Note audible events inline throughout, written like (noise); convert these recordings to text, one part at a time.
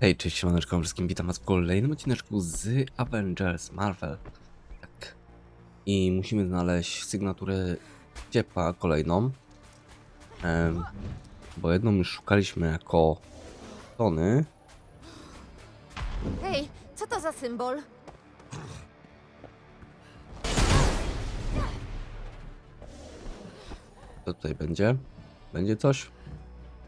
Hej, cześć, siemaneczko wszystkim, witam was w kolejnym odcineczku z Avengers Marvel. Tak. I musimy znaleźć sygnaturę ciepła kolejną. Em, bo jedną już szukaliśmy jako Tony. Hej, co to za symbol? Co tutaj będzie? Będzie coś?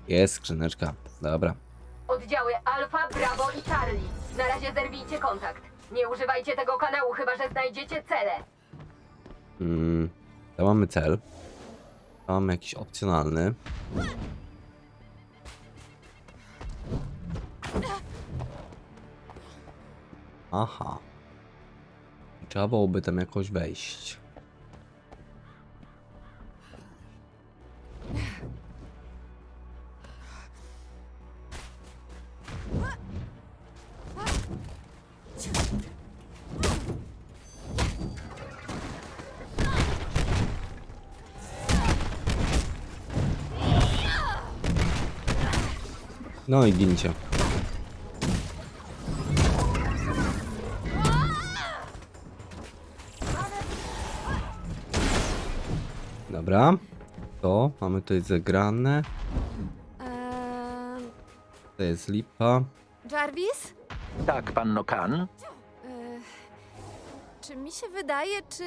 Jest skrzyneczka, dobra. Oddziały Alfa, Bravo i Charlie. Na razie zerwijcie kontakt. Nie używajcie tego kanału, chyba że znajdziecie cele. Mm, to mamy cel. To mamy jakiś opcjonalny. Aha. Trzeba byłoby tam jakoś wejść. No i gincie. Dobra. To mamy tutaj zagrane. To jest lipa. Jarvis? Tak, panno Kan. Eee, czy mi się wydaje, czy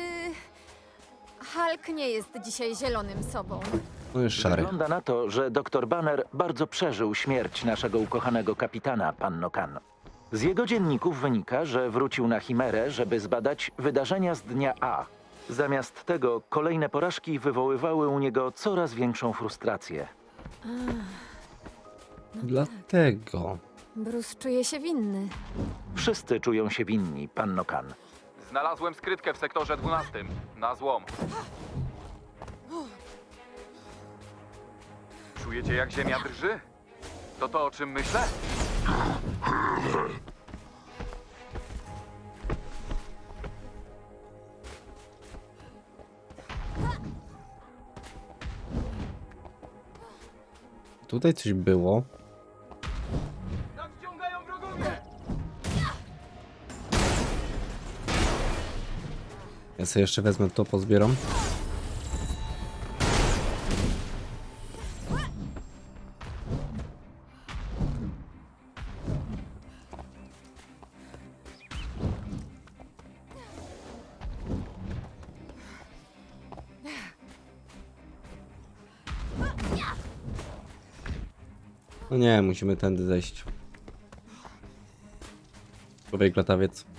Hulk nie jest dzisiaj zielonym sobą? No jest szary. Wygląda na to, że dr Banner bardzo przeżył śmierć naszego ukochanego kapitana, panno Kan. Z jego dzienników wynika, że wrócił na Chimerę, żeby zbadać wydarzenia z dnia A. Zamiast tego kolejne porażki wywoływały u niego coraz większą frustrację. Dlatego. Bruce czuje się winny. Wszyscy czują się winni, panno Kan. Znalazłem skrytkę w sektorze 12. Na złom. Czujecie jak ziemia drży? To to o czym myślę? Tutaj coś było. Ja sobie jeszcze wezmę to, pozbieram. No nie, musimy tędy zejść. Człowiek latawiec.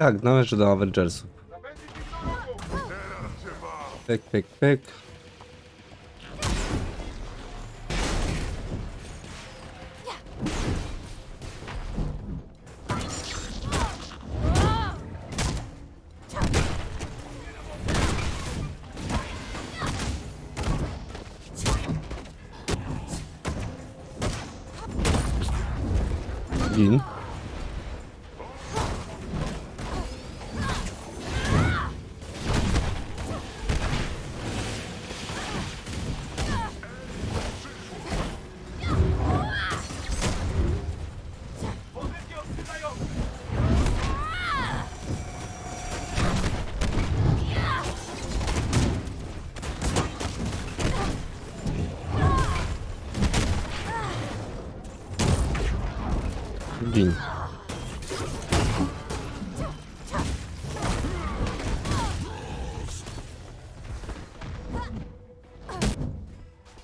Tak, należy do Avengersów. Pyk, pyk, pyk. Gin.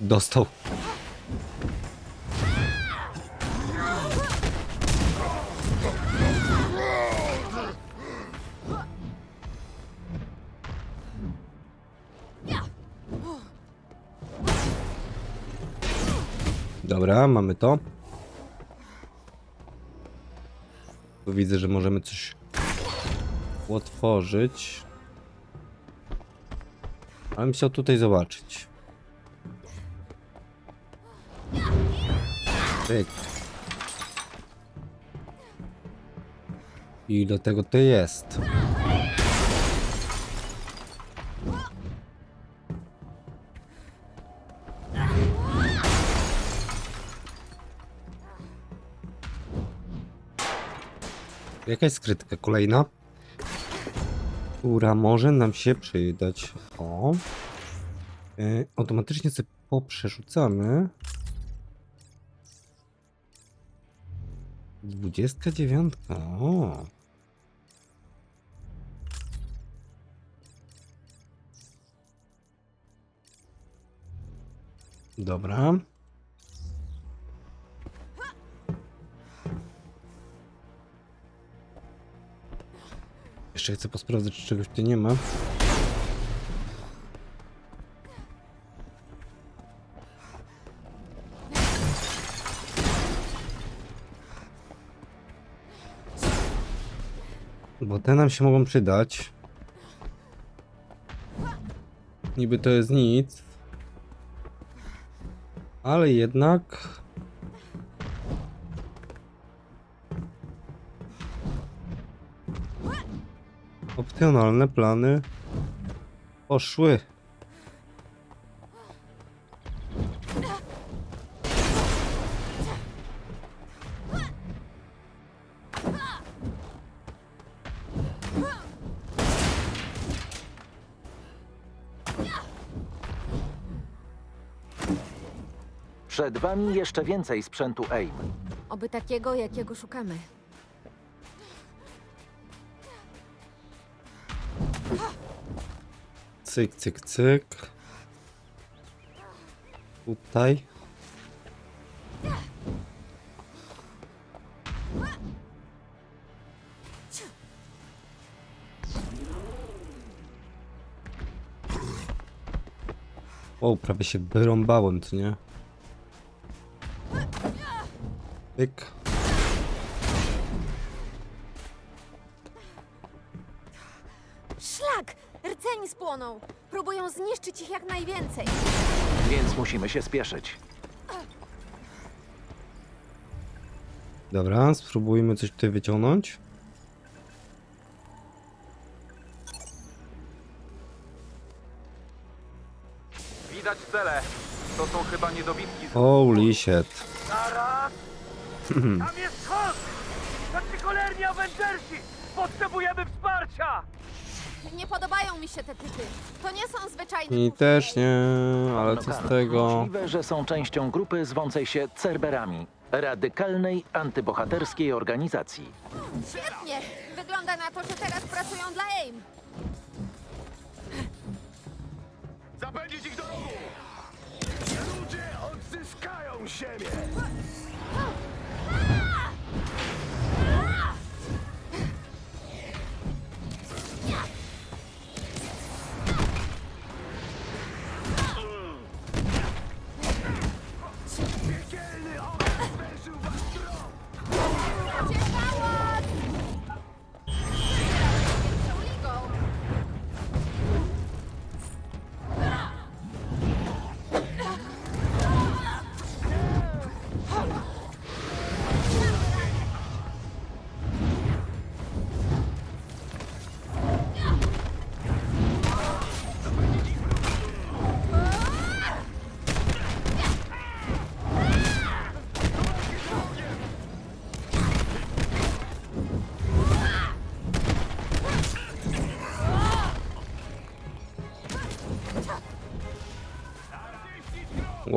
Dostał. Dobra, mamy to. Tu widzę, że możemy coś otworzyć. Ale bym chciał tutaj zobaczyć. Pyk. I do tego to jest. Jakaś skrytka kolejna, która może nam się przydać. O. E, automatycznie sobie poprzerzucamy. Dwudziestka dziewiątka. O. Dobra. Jeszcze chcę posprawdzać, czy czegoś tu nie ma. Te nam się mogą przydać. Niby to jest nic. Ale jednak... Opcjonalne plany poszły. Przed wami jeszcze więcej sprzętu AIM. Oby takiego, jakiego szukamy. Cyk, cyk, cyk. Tutaj. O, prawie się wyrąbałem, co nie? Pyk. Szlak! Rceni spłoną! Próbują zniszczyć ich jak najwięcej. Więc musimy się spieszyć. Dobra, spróbujmy coś tutaj wyciągnąć. Widać cele. To są chyba niedobitki. z- Holy shit. Zaraz! Tam jest Hulk! Znaczy cholerni Avengersi! Potrzebujemy wsparcia! Nie podobają mi się te typy. To nie są zwyczajni I też nie, ale co z tego? Możliwe, że są częścią grupy zwącej się Cerberami. Radykalnej, antybohaterskiej organizacji. Świetnie! Wygląda na to, że teraz pracują dla AIM. Zapędzić ich do rogu! Ludzie odzyskają ziemię!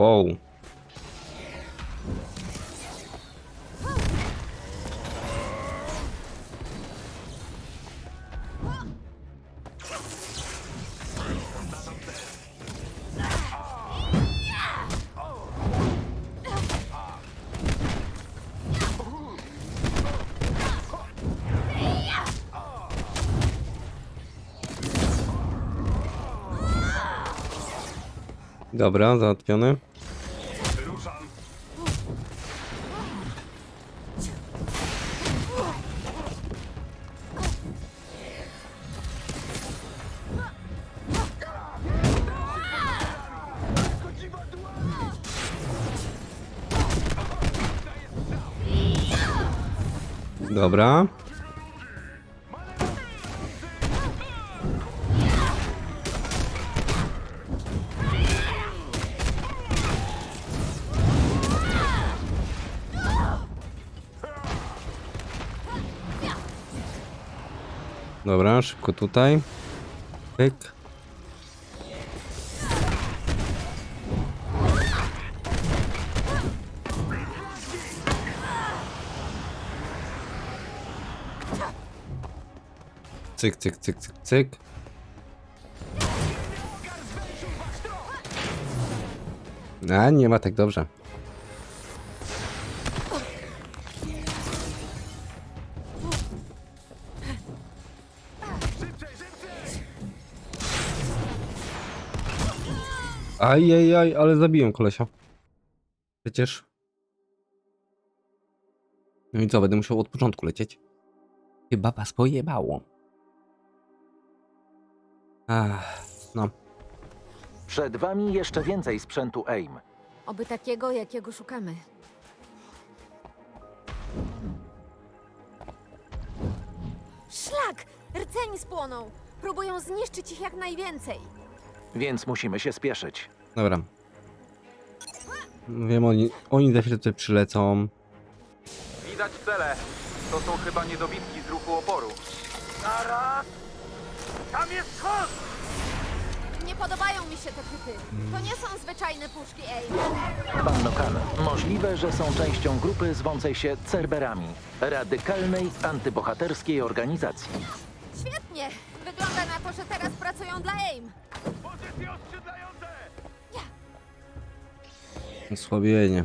Wow. Dobra, załatwiony. Dobra. Dobra, szybko tutaj. Pyk. Cyk, cyk, cyk, cyk, cyk. A, nie ma tak dobrze. Ajajaj, ale zabiłem kolesia. Przecież. No i co, będę musiał od początku lecieć? Chyba was pojebało. Ach, no. Przed wami jeszcze więcej sprzętu AIM. Oby takiego, jakiego szukamy. Szlak! Rceni spłoną! Próbują zniszczyć ich jak najwięcej. Więc musimy się spieszyć. Dobra. Wiem, oni, oni za chwilę tutaj przylecą. Widać cele. To są chyba niedobitki z ruchu oporu. Zaraz! Tam jest schod! Nie podobają mi się te typy. To nie są zwyczajne puszki, ej. Pan Nokan, możliwe, że są częścią grupy zwącej się Cerberami, radykalnej, antybohaterskiej organizacji. Świetnie! Wygląda na to, że teraz pracują dla AIM. Osłabienie.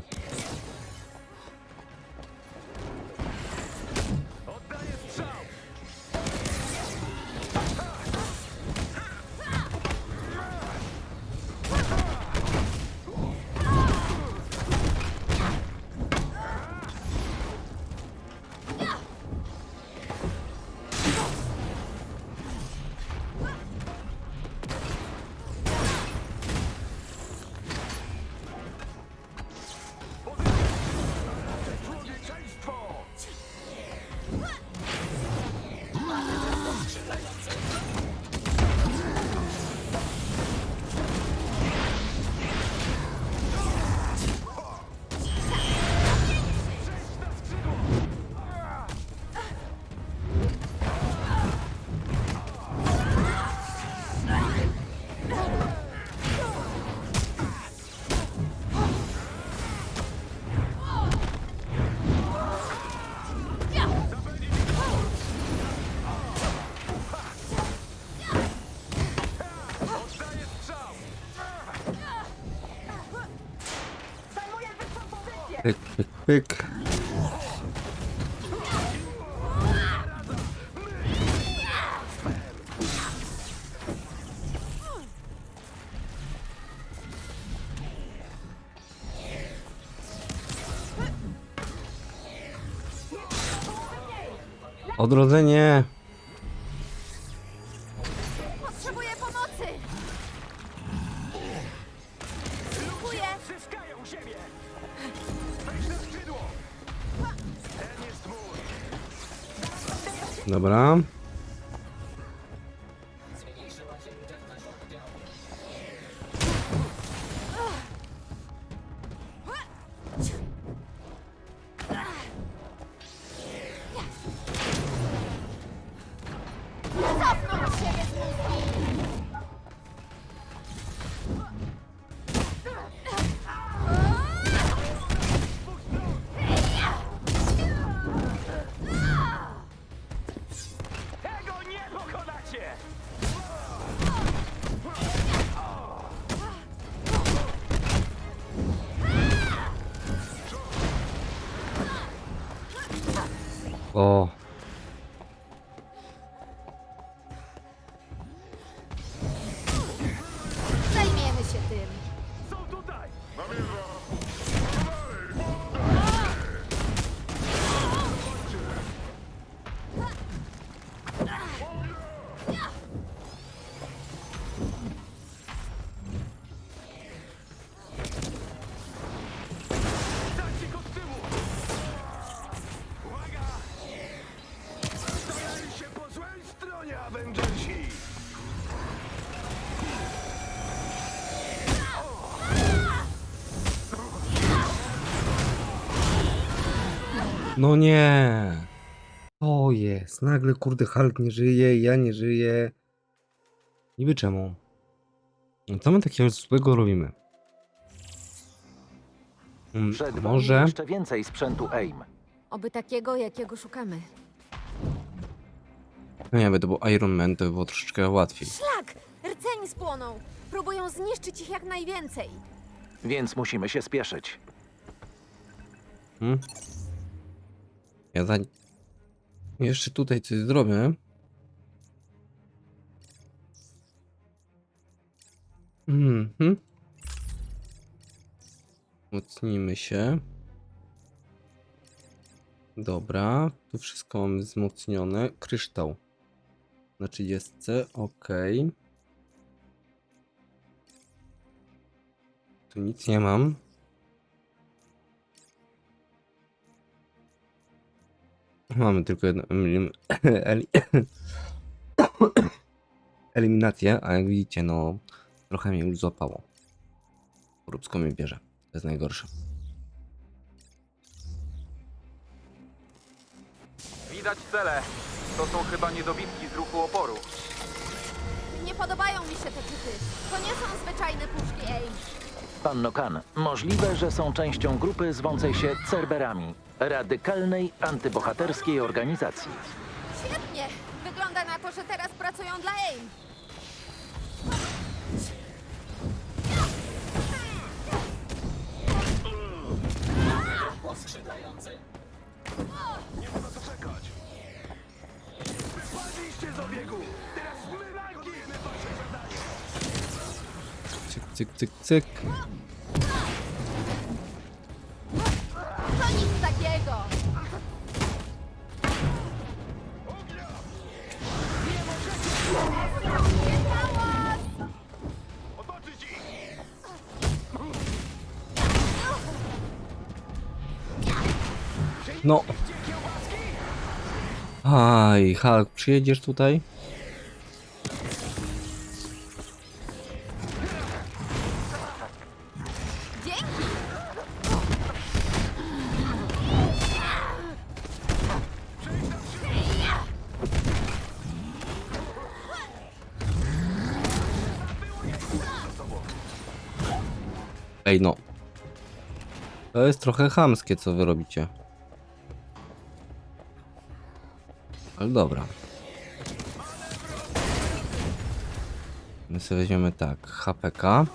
Pyk, pyk, pyk. Odrodzenie. Cofnął od No nie. To jest. Nagle kurde Hulk nie żyje, ja nie żyję. Niby czemu? No Co my takiego złego robimy? Mm, Przed wami Może. jeszcze więcej sprzętu AIM. Oby takiego, jakiego szukamy. No nie, by to był Iron Man, to by było troszeczkę łatwiej. Szlak! Rceni spłoną! Próbują zniszczyć ich jak najwięcej. Więc musimy się spieszyć. Hmm? Ja za... Jeszcze tutaj coś zrobię. Mhm. Mocnimy się. Dobra, tu wszystko mamy wzmocnione. Kryształ na 30, ok. Tu nic nie mam. Mamy tylko jedną elim... (coughs) eli- (coughs) eliminację, a jak widzicie, no trochę mnie już złapało. Róbsko mnie bierze. To jest najgorsze. Widać cele. To są chyba niedobitki z ruchu oporu. Nie podobają mi się te typy. To nie są zwyczajne puszki AIM. Panno Kan, możliwe, że są częścią grupy zwącej się Cerberami, radykalnej, antybohaterskiej organizacji. Świetnie! Wygląda na to, że teraz pracują dla AIM. Nie ma na co czekać. Wypadliście z obiegu! Teraz my wykonujemy wasze zadanie! Cyk, cyk, cyk, cyk. No. Aj, Hulk, przyjedziesz tutaj? Ej, no. To jest trochę chamskie, co wy robicie. Ale dobra. My sobie weźmiemy tak, HPK.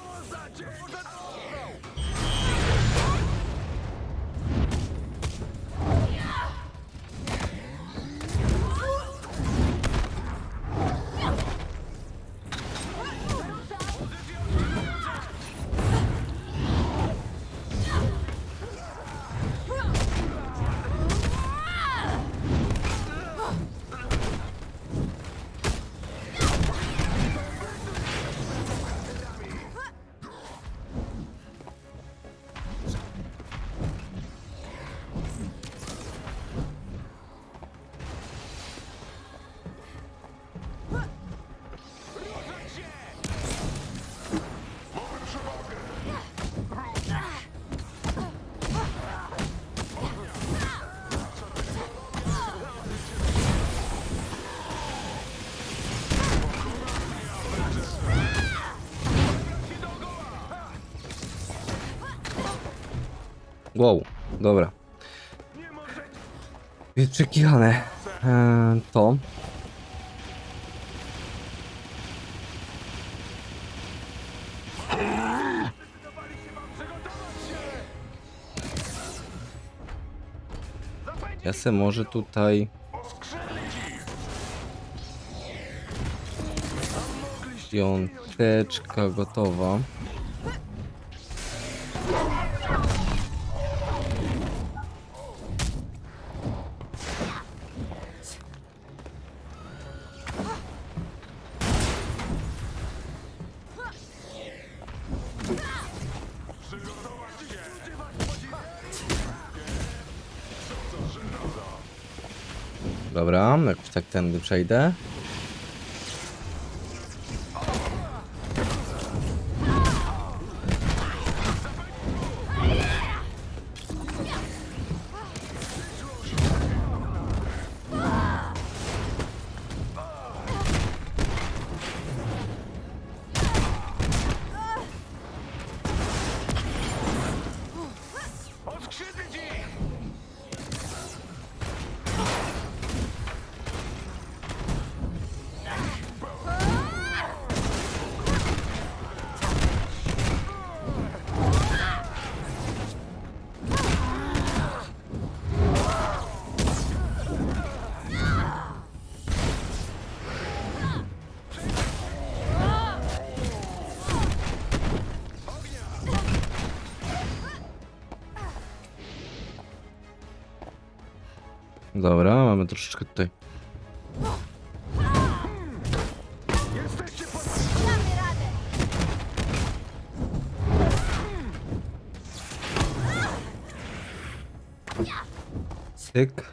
Wow, dobra. Jest przekichane. Eee, to. Ja se może tutaj. Piąteczka gotowa. Tędy przejdę. Dobra, mamy troszeczkę tutaj. Cyk.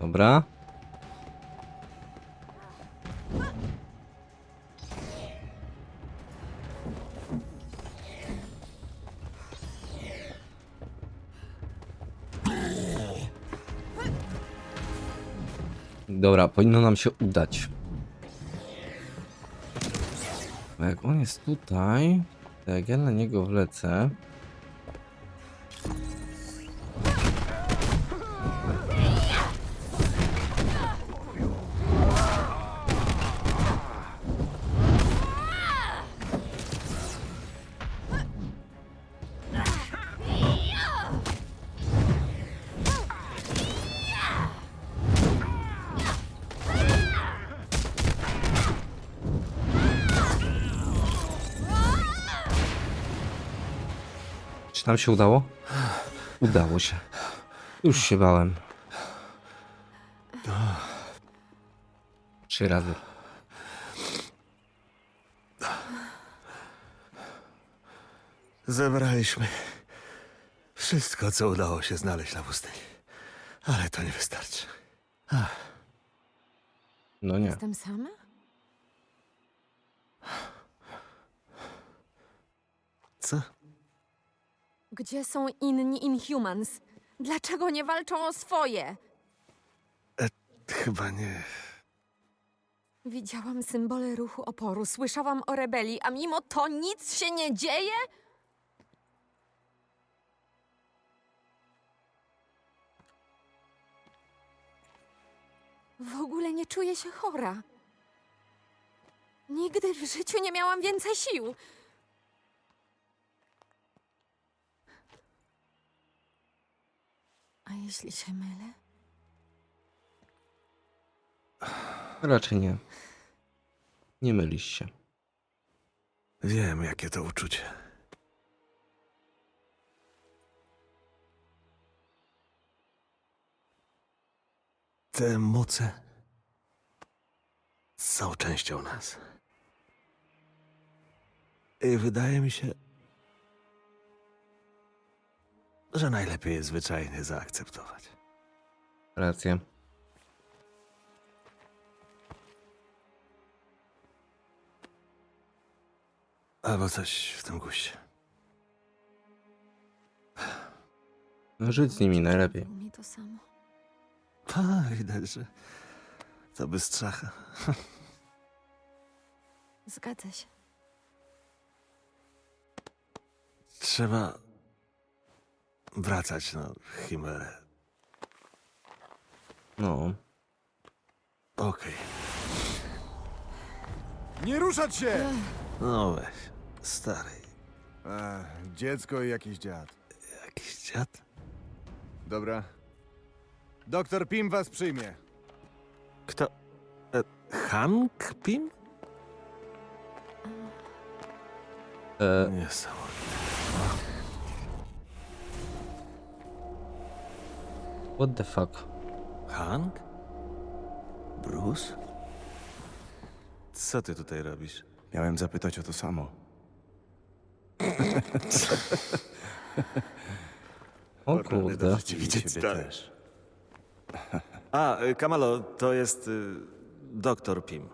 Dobra. Dobra, powinno nam się udać. Jak on jest tutaj, to jak ja na niego wlecę. Nam się udało? Udało się. Już się bałem. Trzy razy. Zebraliśmy wszystko, co udało się znaleźć na pustyni. Ale to nie wystarczy. No nie. Jestem sama? Gdzie są inni Inhumans? Dlaczego nie walczą o swoje? Chyba nie. Widziałam symbole ruchu oporu, słyszałam o rebelii, a mimo to nic się nie dzieje? W ogóle nie czuję się chora. Nigdy w życiu nie miałam więcej sił. A jeśli się mylę? Raczej nie. Nie mylisz się. Wiem, jakie to uczucie. Te moce są częścią nas. I wydaje mi się, że najlepiej je zwyczajnie zaakceptować. Rację. Albo coś w tym guście. No, Żyć z nimi najlepiej. U mnie to samo. Pa, widać, że to bystrzacha. Zgadza się. Trzeba wracać na Chimerę. No. Okej. Nie ruszać się! No weź, stary, Ech, dziecko i jakiś dziad. jakiś dziad? Dobra. Doktor Pim was przyjmie. Kto? E, Hank Pim? E, Niesamowite. What the fuck? Hank? Bruce? Co ty tutaj robisz? Miałem zapytać o to samo. O kurde. Widzieć Ciebie stary. też. A, y, Kamalo, to jest y, doktor Pim.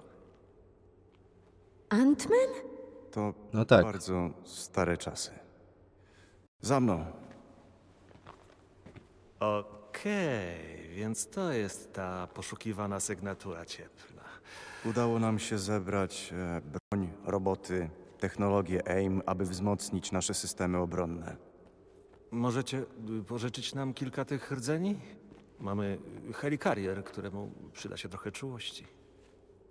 Antman? To No tak. bardzo stare czasy. Za mną. Okej, więc to jest ta poszukiwana sygnatura cieplna. Udało nam się zebrać e, broń, roboty, technologię AIM, aby wzmocnić nasze systemy obronne. Możecie y, pożyczyć nam kilka tych rdzeni? Mamy y, helikarier, któremu przyda się trochę czułości.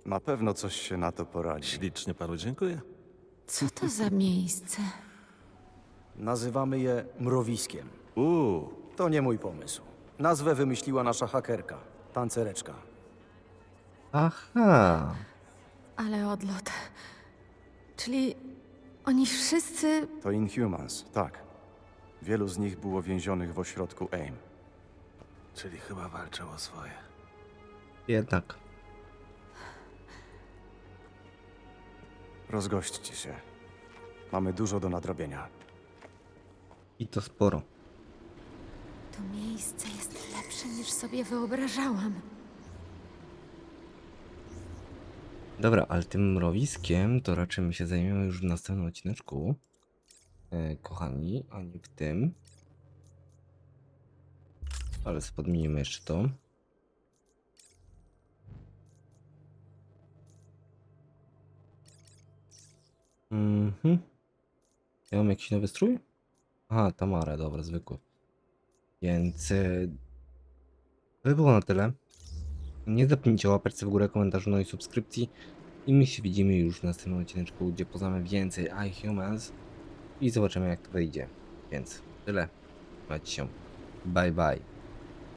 Na pewno coś się na to poradzi. Ślicznie panu dziękuję. Co to za miejsce? Nazywamy je mrowiskiem. Uuu, To nie mój pomysł. Nazwę wymyśliła nasza hakerka, tancereczka. Aha. Ale odlot. Czyli oni wszyscy. To Inhumans, tak. Wielu z nich było więzionych w ośrodku AIM. Czyli chyba walczą o swoje. Jednak. Rozgośćcie się. Mamy dużo do nadrobienia. I to sporo. To miejsce jest lepsze niż sobie wyobrażałam. Dobra, ale tym mrowiskiem to raczej my się zajmiemy już w następnym odcineczku. E, kochani, a nie w tym. Ale spodmienimy jeszcze to. Mhm. Ja mam jakiś nowy strój? Aha, Tamara, dobra, zwykły. Więc e, to by było na tyle. Nie zapomnijcie łapać w górę, komentarzu, no i subskrypcji. I my się widzimy już w następnym odcinku, gdzie poznamy więcej iHumans i zobaczymy jak to wyjdzie. Więc tyle. Trzymajcie się. Bye bye.